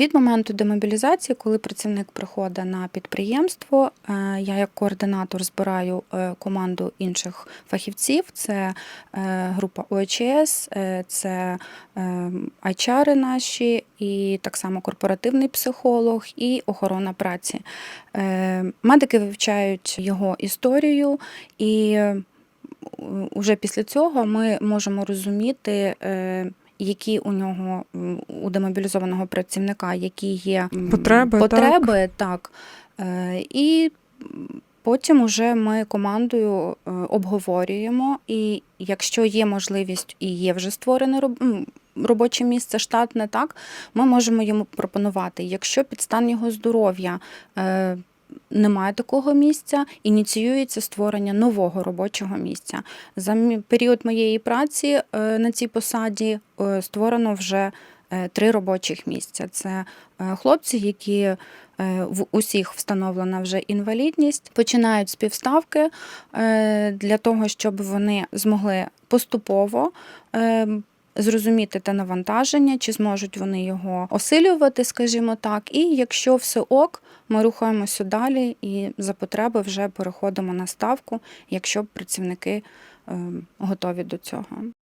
Від моменту демобілізації, коли працівник приходить на підприємство, е, я як координатор збираю е, команду інших фахівців. Це е, група ОЧС, це HR наші, і так само корпоративний психолог і охорона праці. Медики вивчають його історію, і вже після цього ми можемо розуміти. Які у нього у демобілізованого працівника, які є Потреби, потреби так. Е, І потім уже ми командою е, обговорюємо, і якщо є можливість і є вже створене робоче місце штатне, так, ми можемо йому пропонувати. Якщо під стан його здоров'я е, немає такого місця, ініціюється створення нового робочого місця. За період моєї праці е, на цій посаді е, створено вже е, три робочих місця. Це хлопці, які в усіх встановлена вже інвалідність, починають співставки для того, щоб вони змогли поступово. Зрозуміти те навантаження, чи зможуть вони його осилювати, скажімо так. І якщо все ок, ми рухаємося далі і за потреби вже переходимо на ставку, якщо працівники е, готові до цього.